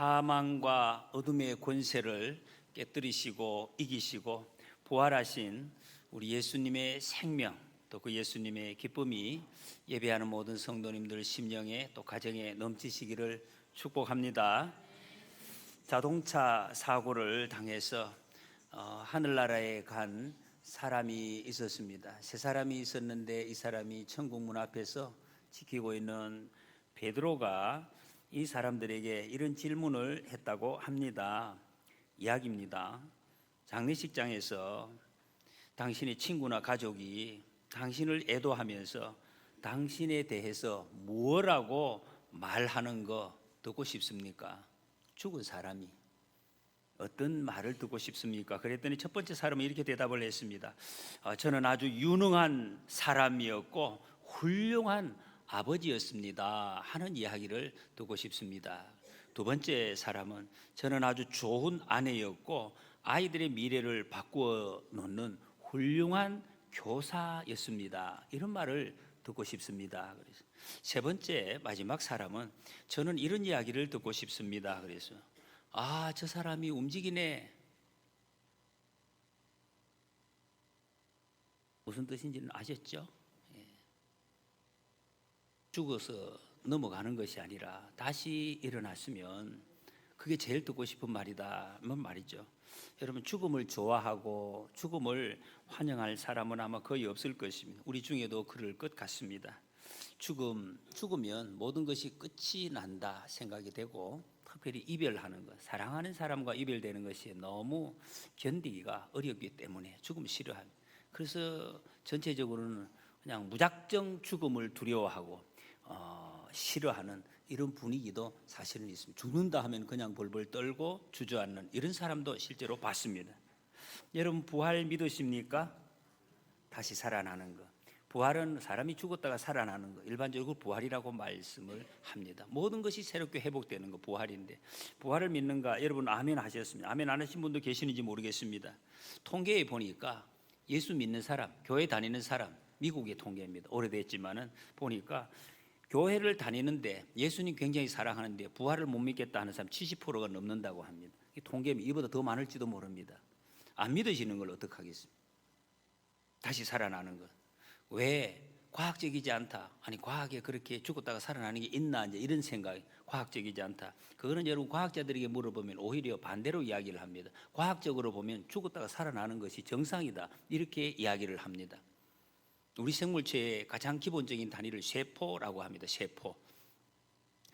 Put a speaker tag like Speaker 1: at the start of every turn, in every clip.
Speaker 1: 사망과 어둠의 권세를 깨뜨리시고 이기시고 부활하신 우리 예수님의 생명 또 그 예수님의 기쁨이 예배하는 모든 성도님들 심령에 또 가정에 넘치시기를 축복합니다. 자동차 사고를 당해서 어, 하늘나라에 간 사람이 있었습니다. 세 사람이 있었는데 이 사람이 천국 문 앞에서 지키고 있는 베드로가 이 사람들에게 이런 질문을 했다고 합니다. 이야기입니다. 장례식장에서 당신의 친구나 가족이 당신을 애도하면서 당신에 대해서 무엇라고 말하는 거 듣고 싶습니까? 죽은 사람이 어떤 말을 듣고 싶습니까? 그랬더니 첫 번째 사람은 이렇게 대답을 했습니다. 어, 저는 아주 유능한 사람이었고 훌륭한 아버지였습니다. 하는 이야기를 듣고 싶습니다. 두 번째 사람은 저는 아주 좋은 아내였고 아이들의 미래를 바꾸어 놓는 훌륭한 교사였습니다. 이런 말을 듣고 싶습니다. 그래서 세 번째 마지막 사람은 저는 이런 이야기를 듣고 싶습니다. 그래서 아, 저 사람이 움직이네. 무슨 뜻인지는 아셨죠? 예. 죽어서 넘어가는 것이 아니라 다시 일어났으면 그게 제일 듣고 싶은 말이다. 뭐 말이죠. 여러분 죽음을 좋아하고 죽음을 환영할 사람은 아마 거의 없을 것입니다. 우리 중에도 그럴 것 같습니다. 죽음 죽으면 모든 것이 끝이 난다 생각이 되고 특별히 이별하는 것, 사랑하는 사람과 이별되는 것이 너무 견디기가 어렵기 때문에 죽음 싫어합니다. 그래서 전체적으로는 그냥 무작정 죽음을 두려워하고 어, 싫어하는 이런 분위기도 사실은 있습니다. 죽는다 하면 그냥 벌벌 떨고 주저앉는 이런 사람도 실제로 봤습니다. 여러분 부활 믿으십니까? 다시 살아나는 것. 부활은 사람이 죽었다가 살아나는 것. 일반적으로 부활이라고 말씀을 합니다. 모든 것이 새롭게 회복되는 것 부활인데 부활을 믿는가? 여러분 아멘 하셨습니다. 아멘 안 하신 분도 계시는지 모르겠습니다. 통계에 보니까 예수 믿는 사람, 교회 다니는 사람, 미국의 통계입니다. 오래됐지만은 보니까 교회를 다니는데 예수님 굉장히 사랑하는데 부활을 못 믿겠다 하는 사람 70%가 넘는다고 합니다. 이 통계면 이보다 더 많을지도 모릅니다. 안 믿으시는 걸 어떡하겠습니까? 다시 살아나는 것. 왜 과학적이지 않다? 아니 과학에 그렇게 죽었다가 살아나는 게 있나 이제 이런 생각이 과학적이지 않다. 그거는 여러분 과학자들에게 물어보면 오히려 반대로 이야기를 합니다. 과학적으로 보면 죽었다가 살아나는 것이 정상이다. 이렇게 이야기를 합니다. 우리 생물체의 가장 기본적인 단위를 세포라고 합니다. 세포.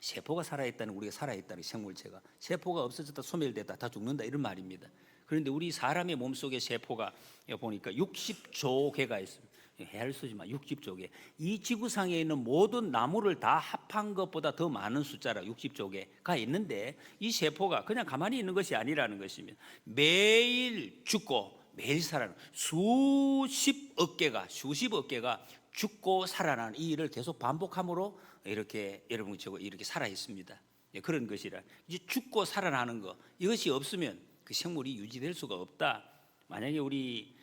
Speaker 1: 세포가 살아있다는 우리가 살아있다는 생물체가 세포가 없어졌다 소멸됐다 다 죽는다 이런 말입니다. 그런데 우리 사람의 몸 속에 세포가 보니까 60조 개가 있습니다. 해를 쓰지 마. 60조 개. 이 지구상에 있는 모든 나무를 다 합한 것보다 더 많은 숫자라 60조 개가 있는데 이 세포가 그냥 가만히 있는 것이 아니라는 것입니다. 매일 죽고 매일 살아나는 수십억 개가 수십억 개가 죽고 살아나는 이 일을 계속 반복함으로 이렇게 여러분 저거 이렇게 살아 있습니다. 예, 그런 것이라 이제 죽고 살아나는 거 이것이 없으면 그 생물이 유지될 수가 없다. 만약에 우리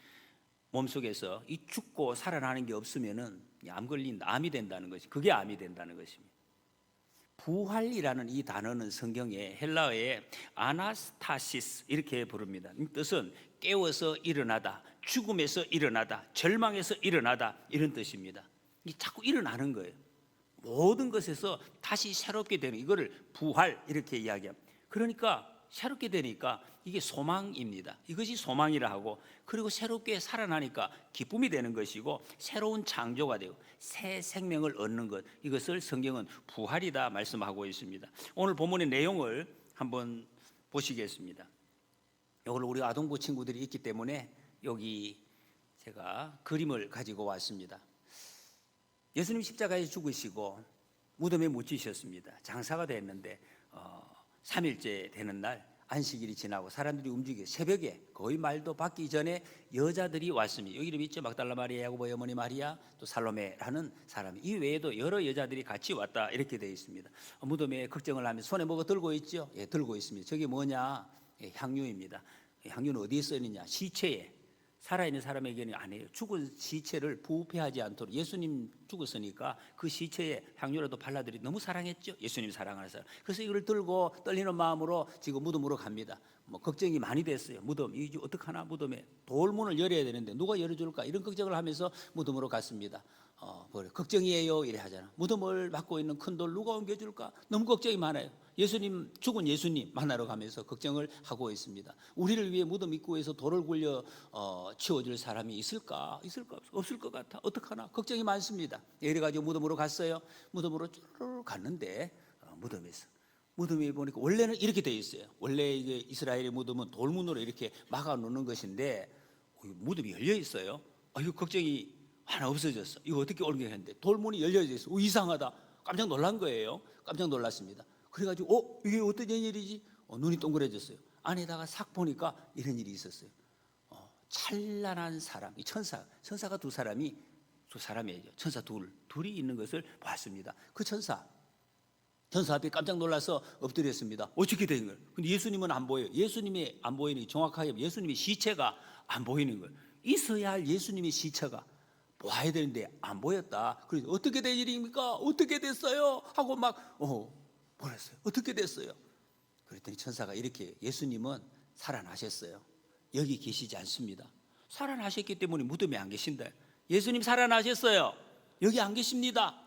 Speaker 1: 몸 속에서 이 죽고 살아나는 게 없으면은 암 걸린다, 암이 된다는 것이 그게 암이 된다는 것입니다. 부활이라는 이 단어는 성경에 헬라어에 아나스타시스 이렇게 부릅니다. 이 뜻은 깨워서 일어나다, 죽음에서 일어나다, 절망에서 일어나다 이런 뜻입니다. 이 자꾸 일어나는 거예요. 모든 것에서 다시 새롭게 되는 이거를 부활 이렇게 이야기합니다. 그러니까 새롭게 되니까 이게 소망입니다. 이것이 소망이라 하고 그리고 새롭게 살아나니까 기쁨이 되는 것이고 새로운 창조가 되고 새 생명을 얻는 것 이것을 성경은 부활이다 말씀하고 있습니다. 오늘 본문의 내용을 한번 보시겠습니다. 이걸 우리 아동부 친구들이 있기 때문에 여기 제가 그림을 가지고 왔습니다. 예수님 십자가에 죽으시고 무덤에 묻히셨습니다. 장사가 됐는데 어, 3일째 되는 날 안식일이 지나고 사람들이 움직여 새벽에 거의 말도 받기 전에 여자들이 왔습니다. 여기 이름 있죠? 막달라 마리아, 야고보 어머니 마리아, 또 살로메라는 사람이 이 외에도 여러 여자들이 같이 왔다 이렇게 되어 있습니다. 어, 무덤에 걱정을 하면 손에 뭐가 들고 있죠? 예, 들고 있습니다. 저게 뭐냐? 예, 향유입니다. 예, 향유는 어디에 써 있느냐? 시체에 살아있는 사람에게는 아니에요. 죽은 시체를 부패하지 않도록 예수님 죽었으니까 그 시체에 향유라도 발라들이 너무 사랑했죠. 예수님 사랑하는 사람. 그래서 이걸 들고 떨리는 마음으로 지금 무덤으로 갑니다. 뭐 걱정이 많이 됐어요. 무덤 이제 어떡하나 무덤에 돌문을 열어야 되는데 누가 열어줄까 이런 걱정을 하면서 무덤으로 갔습니다. 어, 뭐 걱정이에요 이래 하잖아. 무덤을 맡고 있는 큰 돌 누가 옮겨줄까? 너무 걱정이 많아요. 예수님 죽은 예수님 만나러 가면서 걱정을 하고 있습니다. 우리를 위해 무덤 입구에서 돌을 굴려 어, 치워줄 사람이 있을까? 있을까? 없을 것 같아. 어떡하나? 걱정이 많습니다. 이래 가지고 무덤으로 갔어요. 무덤으로 쭈르르 갔는데 어, 무덤에서 무덤에 보니까 원래는 이렇게 돼 있어요. 원래 이게 이스라엘의 무덤은 돌문으로 이렇게 막아 놓는 것인데 어, 이 무덤이 열려 있어요. 아, 이거 걱정이 하나 없어졌어. 이거 어떻게 옮겨했는데 돌문이 열려져 있어. 오, 이상하다. 깜짝 놀란 거예요. 깜짝 놀랐습니다. 그래가지고 어 이게 어떤 일이지? 어, 눈이 동그래졌어요. 안에다가 싹 보니까 이런 일이 있었어요. 어, 찬란한 사람, 이 천사, 천사가 두 사람이 두 사람이에요. 천사 둘, 둘이 있는 것을 봤습니다. 그 천사, 천사 앞에 깜짝 놀라서 엎드렸습니다. 어떻게 된 거예요? 근데 예수님은 안 보여요. 예수님이 안 보이는 정확하게 예수님의 시체가 안 보이는 거예요. 있어야 할 예수님의 시체가 보아야 되는데 안 보였다. 그래서 어떻게 된 일입니까? 어떻게 됐어요? 하고 막 어, 보냈어요. 어떻게 됐어요? 그랬더니 천사가 이렇게 예수님은 살아나셨어요. 여기 계시지 않습니다. 살아나셨기 때문에 무덤에 안 계신다. 예수님 살아나셨어요. 여기 안 계십니다.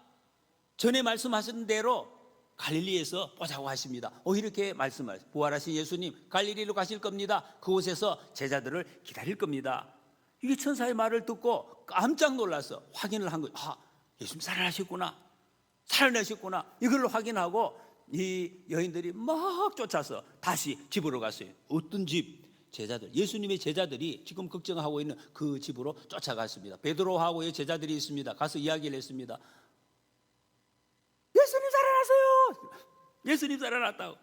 Speaker 1: 전에 말씀하신 대로 갈릴리에서 보자고 하십니다. 어 이렇게 말씀을 부활하신 예수님 갈릴리로 가실 겁니다. 그곳에서 제자들을 기다릴 겁니다. 이게 천사의 말을 듣고 깜짝 놀라서 확인을 한 거예요. 아, 예수님 살아나셨구나. 살아나셨구나. 이걸로 확인하고 이 여인들이 막 쫓아서 다시 집으로 갔어요. 어떤 집? 제자들. 예수님의 제자들이 지금 걱정하고 있는 그 집으로 쫓아갔습니다. 베드로하고의 제자들이 있습니다. 가서 이야기를 했습니다. 예수님 살아났어요. 예수님 살아났다고.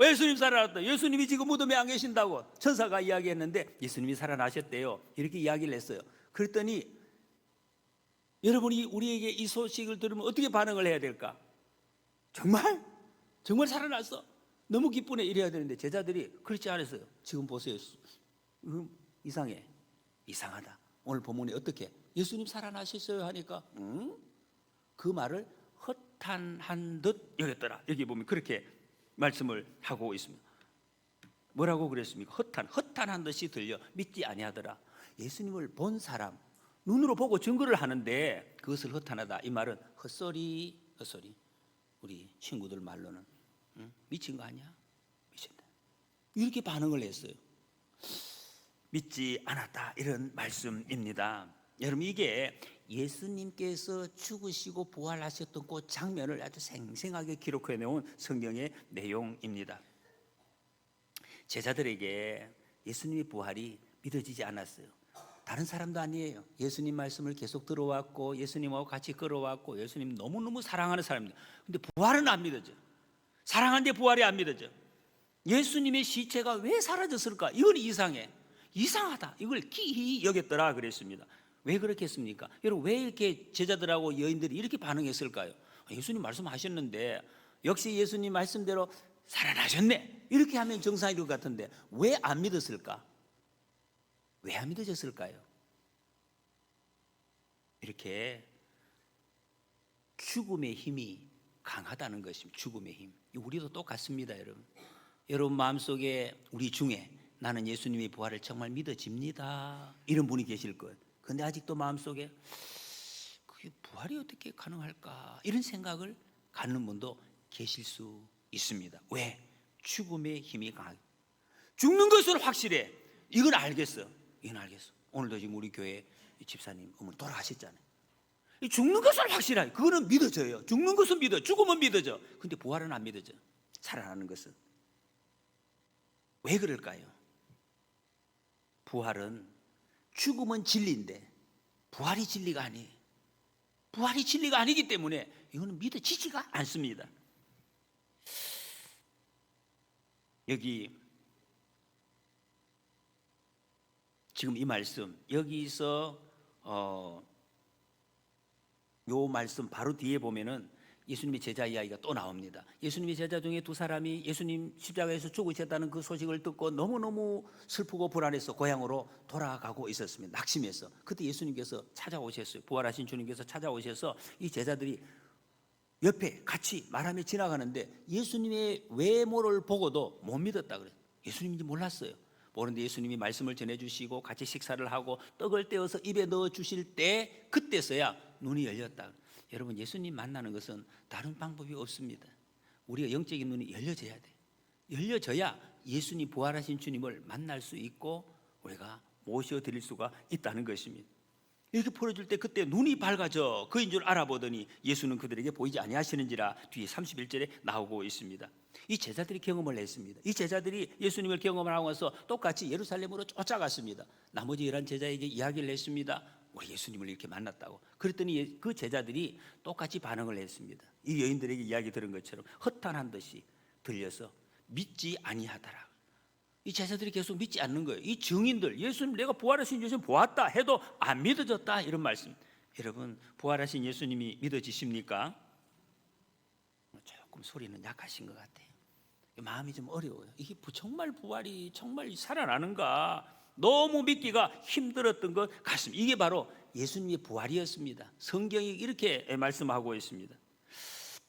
Speaker 1: 예수님 살아났다. 예수님이 지금 무덤에 안 계신다고 천사가 이야기했는데 예수님이 살아나셨대요. 이렇게 이야기를 했어요. 그랬더니 여러분이 우리에게 이 소식을 들으면 어떻게 반응을 해야 될까? 정말? 정말 살아났어? 너무 기쁘네 이래야 되는데 제자들이 그렇지 않았어요. 지금 보세요. 음, 이상해. 이상하다. 오늘 본문이 어떻게? 예수님 살아나셨어요 하니까 응? 그 말을 허탄한 듯 여겼더라. 여기 보면 그렇게 말씀을 하고 있습니다. 뭐라고 그랬습니까? 허탄, 허탄한 듯이 들려 믿지 아니하더라. 예수님을 본 사람 눈으로 보고 증거를 하는데 그것을 허탄하다. 이 말은 헛소리, 헛소리. 우리 친구들 말로는 응? 미친 거 아니야? 미친다. 이렇게 반응을 했어요. 믿지 않았다 이런 말씀입니다. 여러분 이게 예수님께서 죽으시고 부활하셨던 그 장면을 아주 생생하게 기록해 놓은 성경의 내용입니다. 제자들에게 예수님의 부활이 믿어지지 않았어요. 다른 사람도 아니에요. 예수님 말씀을 계속 들어왔고 예수님하고 같이 걸어왔고 예수님 너무너무 사랑하는 사람입니다. 근데 부활은 안 믿어져. 사랑하는데 부활이 안 믿어져. 예수님의 시체가 왜 사라졌을까? 이건 이상해. 이상하다. 이걸 기이 여겼더라 그랬습니다. 왜 그렇게 했습니까? 여러분 왜 이렇게 제자들하고 여인들이 이렇게 반응했을까요? 예수님 말씀하셨는데 역시 예수님 말씀대로 살아나셨네. 이렇게 하면 정상일 것 같은데 왜 안 믿었을까? 왜 안 믿어졌을까요? 이렇게 죽음의 힘이 강하다는 것입니다. 죽음의 힘. 우리도 똑같습니다, 여러분. 여러분 마음속에 우리 중에 나는 예수님의 부활을 정말 믿어집니다. 이런 분이 계실 것. 근데 아직도 마음속에 그게 부활이 어떻게 가능할까? 이런 생각을 갖는 분도 계실 수 있습니다. 왜? 죽음의 힘이 강하게. 죽는 것은 확실해. 이건 알겠어. 이건 알겠어. 오늘도 지금 우리 교회 집사님 어머니 돌아가셨잖아요. 이 죽는 것은 확실해. 그거는 믿어져요. 죽는 것은 믿어. 죽으면 믿어져. 근데 부활은 안 믿어져. 살아나는 것은. 왜 그럴까요? 부활은 죽음은 진리인데 부활이 진리가 아니에요. 부활이 진리가 아니기 때문에 이거는 믿어지지가 않습니다. 여기 지금 이 말씀 여기서 어, 요 말씀 바로 뒤에 보면은 예수님의 제자 이야기가 또 나옵니다. 예수님의 제자 중에 두 사람이 예수님 십자가에서 죽으셨다는 그 소식을 듣고 너무너무 슬프고 불안해서 고향으로 돌아가고 있었습니다. 낙심해서. 그때 예수님께서 찾아오셨어요. 부활하신 주님께서 찾아오셔서 이 제자들이 옆에 같이 말하며 지나가는데 예수님의 외모를 보고도 못 믿었다 그래요. 예수님인지 몰랐어요. 모르는데 예수님이 말씀을 전해 주시고 같이 식사를 하고 떡을 떼어서 입에 넣어 주실 때 그때서야 눈이 열렸다. 여러분 예수님 만나는 것은 다른 방법이 없습니다. 우리가 영적인 눈이 열려져야 돼. 열려져야 예수님 부활하신 주님을 만날 수 있고 우리가 모셔 드릴 수가 있다는 것입니다. 이렇게 풀어줄 때 그때 눈이 밝아져 그인 줄 알아보더니 예수는 그들에게 보이지 아니하시는지라 뒤에 31절에 나오고 있습니다. 이 제자들이 경험을 했습니다. 이 제자들이 예수님을 경험을 하고 나서 똑같이 예루살렘으로 쫓아갔습니다. 나머지 열한 제자에게 이야기를 했습니다. 우리 예수님을 이렇게 만났다고. 그랬더니 예- 그 제자들이 똑같이 반응을 했습니다. 이 여인들에게 이야기 들은 것처럼 허탄한 듯이 들려서 믿지 아니하더라. 이 제자들이 계속 믿지 않는 거예요. 이 증인들 예수님 내가 부활하신 예수님 보았다 해도 안 믿어졌다 이런 말씀. 여러분 부활하신 예수님이 믿어지십니까? 조금 소리는 약하신 것 같아요. 마음이 좀 어려워요. 이게 부- 정말 부활이 정말 살아나는가? 너무 믿기가 힘들었던 것 같습니다. 이게 바로 예수님의 부활이었습니다. 성경이 이렇게 말씀하고 있습니다.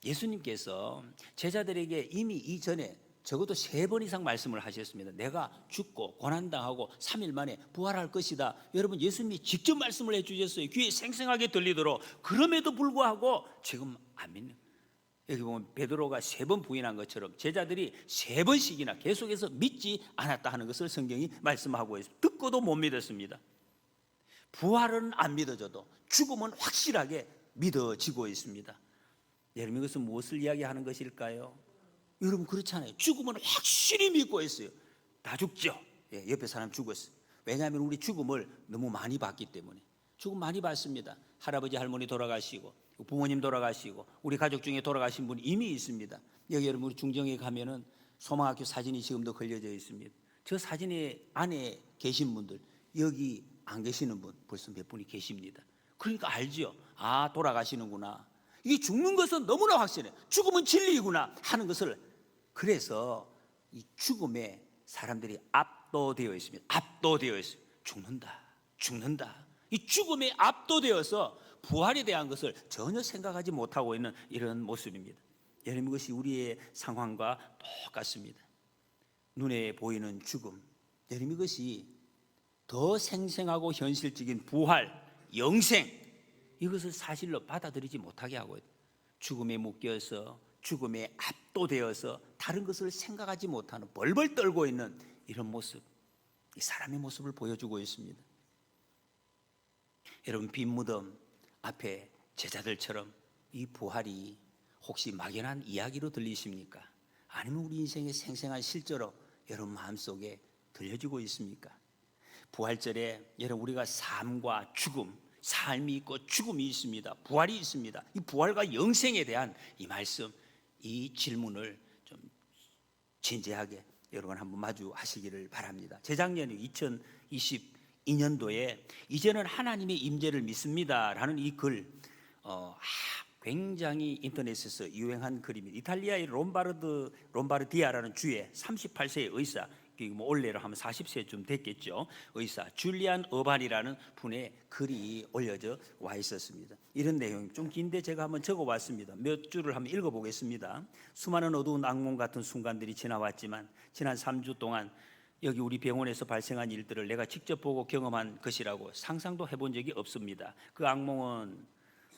Speaker 1: 예수님께서 제자들에게 이미 이전에 적어도 세 번 이상 말씀을 하셨습니다. 내가 죽고 고난당하고 3일 만에 부활할 것이다. 여러분 예수님이 직접 말씀을 해주셨어요. 귀에 생생하게 들리도록 그럼에도 불구하고 지금 안 믿는 여기 보면 베드로가 세 번 부인한 것처럼 제자들이 세 번씩이나 계속해서 믿지 않았다 하는 것을 성경이 말씀하고 있습니다. 듣고도 못 믿었습니다. 부활은 안 믿어져도 죽음은 확실하게 믿어지고 있습니다. 여러분 이것은 무엇을 이야기하는 것일까요? 여러분 그렇잖아요. 죽음은 확실히 믿고 있어요. 다 죽죠. 예, 옆에 사람 죽었어요. 왜냐하면 우리 죽음을 너무 많이 봤기 때문에 죽음 많이 봤습니다. 할아버지 할머니 돌아가시고 부모님 돌아가시고 우리 가족 중에 돌아가신 분이 이미 있습니다. 여기 여러분 중정에 가면은 소망학교 사진이 지금도 걸려져 있습니다. 저 사진의 안에 계신 분들 여기 안 계시는 분 벌써 몇 분이 계십니다. 그러니까 알지요. 아 돌아가시는구나. 이 죽는 것은 너무나 확실해. 죽음은 진리이구나 하는 것을 그래서 이 죽음에 사람들이 압도되어 있습니다. 압도되어 있어요. 죽는다. 죽는다. 이 죽음에 압도되어서 부활에 대한 것을 전혀 생각하지 못하고 있는 이런 모습입니다. 여러분 이것이 우리의 상황과 똑같습니다. 눈에 보이는 죽음. 여러분 이것이 더 생생하고 현실적인 부활, 영생 이것을 사실로 받아들이지 못하게 하고. 죽음에 묶여서 죽음에 압도되어서 다른 것을 생각하지 못하는 벌벌 떨고 있는 이런 모습, 이 사람의 모습을 보여주고 있습니다. 여러분 빈 무덤 앞에 제자들처럼 이 부활이 혹시 막연한 이야기로 들리십니까? 아니면 우리 인생의 생생한 실제로 여러분 마음속에 들려지고 있습니까? 부활절에 여러분 우리가 삶과 죽음, 삶이 있고 죽음이 있습니다. 부활이 있습니다. 이 부활과 영생에 대한 이 말씀, 이 질문을 좀 진지하게 여러분 한번 마주하시기를 바랍니다. 재작년 2022년도에 이제는 하나님의 임재를 믿습니다라는 이 글, 어, 아, 굉장히 인터넷에서 유행한 글입니다. 이탈리아의 롬바르드 롬바르디아라는 주의 38세의 의사, 그뭐 올해로 하면 40세쯤 됐겠죠. 의사 줄리안 어반이라는 분의 글이 올려져 와 있었습니다. 이런 내용 좀 긴데 제가 한번 적어봤습니다. 몇 줄을 한번 읽어 보겠습니다. 수많은 어두운 악몽 같은 순간들이 지나왔지만 지난 3주 동안 여기 우리 병원에서 발생한 일들을 내가 직접 보고 경험한 것이라고 상상도 해본 적이 없습니다. 그 악몽은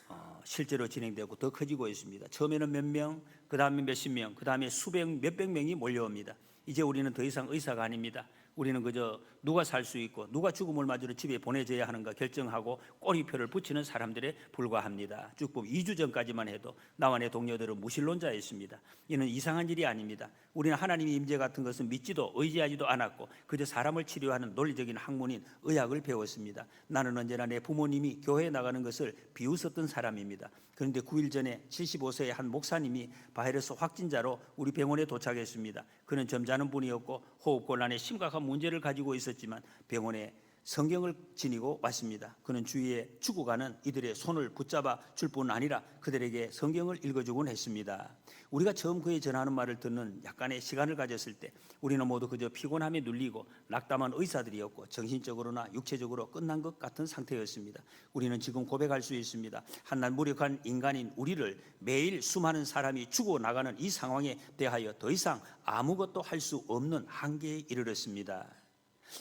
Speaker 1: 어, 실제로 진행되고 더 커지고 있습니다. 처음에는 몇 명, 그 다음에 몇십 명, 그 다음에 수백, 몇백 명이 몰려옵니다. 이제 우리는 더 이상 의사가 아닙니다. 우리는 그저 누가 살 수 있고 누가 죽음을 맞으러 집에 보내져야 하는가 결정하고 꼬리표를 붙이는 사람들에 불과합니다. 쭉 보면 2주 전까지만 해도 나와 내 동료들은 무신론자였습니다. 이는 이상한 일이 아닙니다. 우리는 하나님의 임재 같은 것은 믿지도 의지하지도 않았고 그저 사람을 치료하는 논리적인 학문인 의학을 배웠습니다. 나는 언제나 내 부모님이 교회에 나가는 것을 비웃었던 사람입니다. 그런데 9일 전에 75세의 한 목사님이 바이러스 확진자로 우리 병원에 도착했습니다. 그는 점잖은 분이었고 호흡곤란에 심각한 문제를 가지고 있었 지만 병원에 성경을 지니고 왔습니다. 그는 주위에 죽어가는 이들의 손을 붙잡아 줄 뿐 아니라 그들에게 성경을 읽어주곤 했습니다. 우리가 처음 그의 전하는 말을 듣는 약간의 시간을 가졌을 때 우리는 모두 그저 피곤함에 눌리고 낙담한 의사들이었고 정신적으로나 육체적으로 끝난 것 같은 상태였습니다. 우리는 지금 고백할 수 있습니다. 한낱 무력한 인간인 우리를 매일 수많은 사람이 죽어 나가는 이 상황에 대하여 더 이상 아무것도 할 수 없는 한계에 이르렀습니다.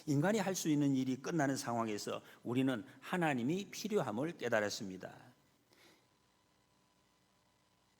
Speaker 1: 인간이 할 수 있는 일이 끝나는 상황에서 우리는 하나님이 필요함을 깨달았습니다.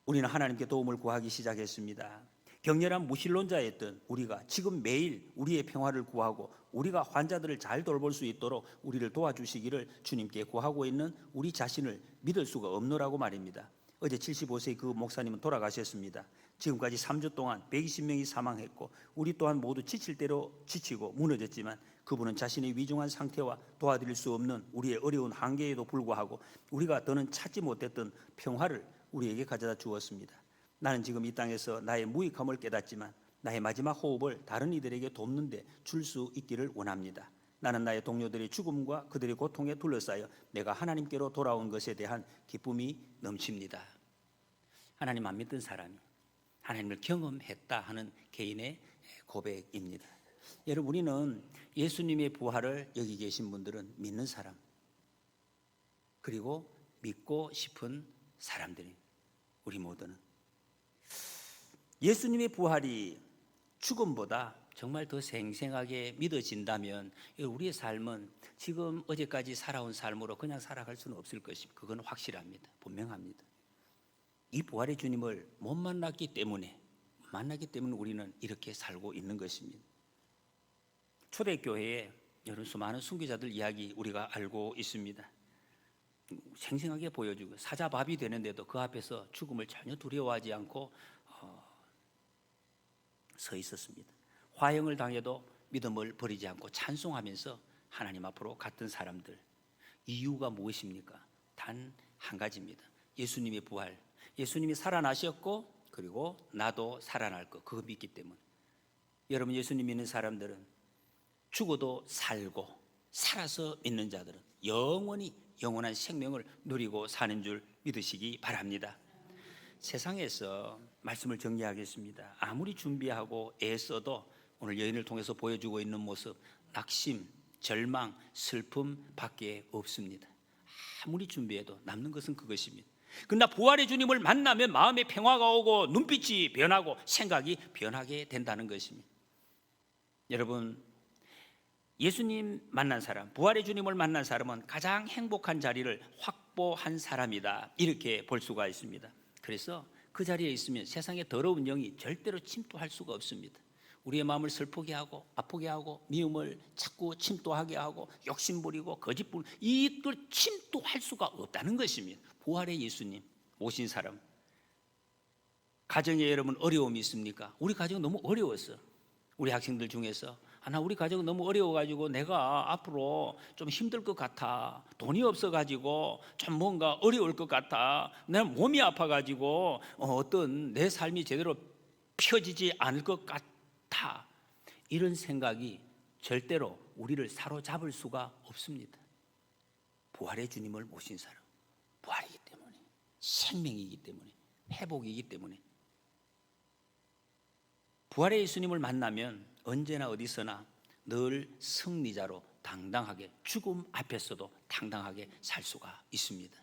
Speaker 1: 우리는 하나님께 도움을 구하기 시작했습니다. 격렬한 무신론자였던 우리가 지금 매일 우리의 평화를 구하고 우리가 환자들을 잘 돌볼 수 있도록 우리를 도와주시기를 주님께 구하고 있는 우리 자신을 믿을 수가 없노라고 말입니다. 어제 75세 그 목사님은 돌아가셨습니다. 지금까지 3주 동안 120명이 사망했고 우리 또한 모두 지칠 대로 지치고 무너졌지만 그분은 자신의 위중한 상태와 도와드릴 수 없는 우리의 어려운 한계에도 불구하고 우리가 더는 찾지 못했던 평화를 우리에게 가져다 주었습니다. 나는 지금 이 땅에서 나의 무익함을 깨닫지만 나의 마지막 호흡을 다른 이들에게 돕는데 줄 수 있기를 원합니다. 나는 나의 동료들의 죽음과 그들의 고통에 둘러싸여 내가 하나님께로 돌아온 것에 대한 기쁨이 넘칩니다. 하나님 안 믿던 사람이 하나님을 경험했다 하는 개인의 고백입니다. 여러분 우리는 예수님의 부활을 여기 계신 분들은 믿는 사람 그리고 믿고 싶은 사람들이 우리 모두는 예수님의 부활이 죽음보다 정말 더 생생하게 믿어진다면 우리의 삶은 지금 어제까지 살아온 삶으로 그냥 살아갈 수는 없을 것입니다. 그건 확실합니다. 분명합니다. 이 부활의 주님을 못 만났기 때문에 만났기 때문에 우리는 이렇게 살고 있는 것입니다. 초대교회에 여러 수많은 순교자들 이야기 우리가 알고 있습니다. 생생하게 보여주고 사자밥이 되는데도 그 앞에서 죽음을 전혀 두려워하지 않고 어, 서 있었습니다. 화형을 당해도 믿음을 버리지 않고 찬송하면서 하나님 앞으로 갔던 사람들 이유가 무엇입니까? 단 한 가지입니다. 예수님의 부활. 예수님이 살아나셨고 그리고 나도 살아날 것 그거 믿기 때문에 여러분 예수님 믿는 사람들은 죽어도 살고 살아서 믿는 자들은 영원히 영원한 생명을 누리고 사는 줄 믿으시기 바랍니다. 세상에서 말씀을 정리하겠습니다. 아무리 준비하고 애써도 오늘 여인을 통해서 보여주고 있는 모습 낙심, 절망, 슬픔 밖에 없습니다. 아무리 준비해도 남는 것은 그것입니다. 그러나 부활의 주님을 만나면 마음의 평화가 오고 눈빛이 변하고 생각이 변하게 된다는 것입니다. 여러분 예수님 만난 사람, 부활의 주님을 만난 사람은 가장 행복한 자리를 확보한 사람이다. 이렇게 볼 수가 있습니다. 그래서 그 자리에 있으면 세상의 더러운 영이 절대로 침투할 수가 없습니다. 우리의 마음을 슬프게 하고 아프게 하고 미움을 자꾸 침투하게 하고 욕심 부리고 거짓 부리 이들 침투할 수가 없다는 것입니다. 부활의 예수님 오신 사람 가정에 여러분 어려움이 있습니까? 우리 가정 너무 어려웠어. 우리 학생들 중에서 하나 우리 가정은 너무 어려워가지고 내가 앞으로 좀 힘들 것 같아. 돈이 없어가지고 좀 뭔가 어려울 것 같아. 내 몸이 아파가지고 어떤 내 삶이 제대로 펴지지 않을 것 같아. 이런 생각이 절대로 우리를 사로잡을 수가 없습니다. 부활의 주님을 모신 사람, 부활이기 때문에, 생명이기 때문에, 회복이기 때문에. 부활의 예수님을 만나면 언제나 어디서나 늘 승리자로 당당하게 죽음 앞에서도 당당하게 살 수가 있습니다.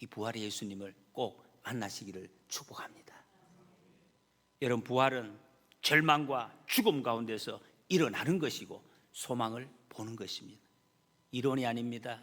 Speaker 1: 이 부활의 예수님을 꼭 만나시기를 축복합니다. 여러분 부활은 절망과 죽음 가운데서 일어나는 것이고 소망을 보는 것입니다. 이론이 아닙니다.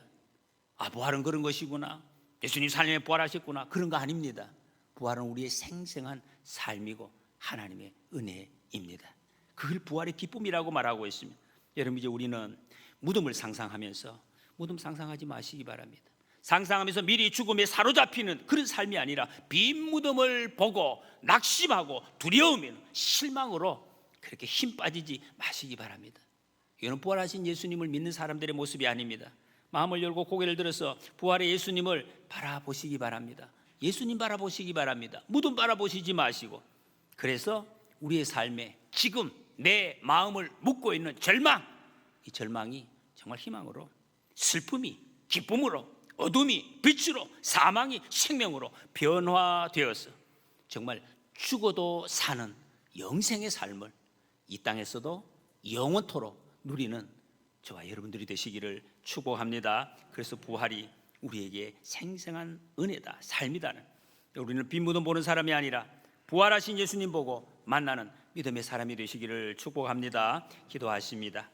Speaker 1: 아 부활은 그런 것이구나. 예수님 삶에 부활하셨구나. 그런 거 아닙니다. 부활은 우리의 생생한 삶이고 하나님의 은혜입니다. 그걸 부활의 기쁨이라고 말하고 있습니다. 여러분 이제 우리는 무덤을 상상하면서 무덤 상상하지 마시기 바랍니다. 상상하면서 미리 죽음에 사로잡히는 그런 삶이 아니라 빈 무덤을 보고 낙심하고 두려우면 실망으로 그렇게 힘 빠지지 마시기 바랍니다. 이는 부활하신 예수님을 믿는 사람들의 모습이 아닙니다. 마음을 열고 고개를 들어서 부활의 예수님을 바라보시기 바랍니다. 예수님 바라보시기 바랍니다. 무덤 바라보시지 마시고 그래서 우리의 삶에 지금 내 마음을 묻고 있는 절망 이 절망이 정말 희망으로 슬픔이 기쁨으로 어둠이 빛으로 사망이 생명으로 변화되어서 정말 죽어도 사는 영생의 삶을 이 땅에서도 영원토록 누리는 저와 여러분들이 되시기를 축복합니다. 그래서 부활이 우리에게 생생한 은혜다, 삶이다는 우리는 빈무도 보는 사람이 아니라 부활하신 예수님 보고 만나는 믿음의 사람이 되시기를 축복합니다. 기도하십니다.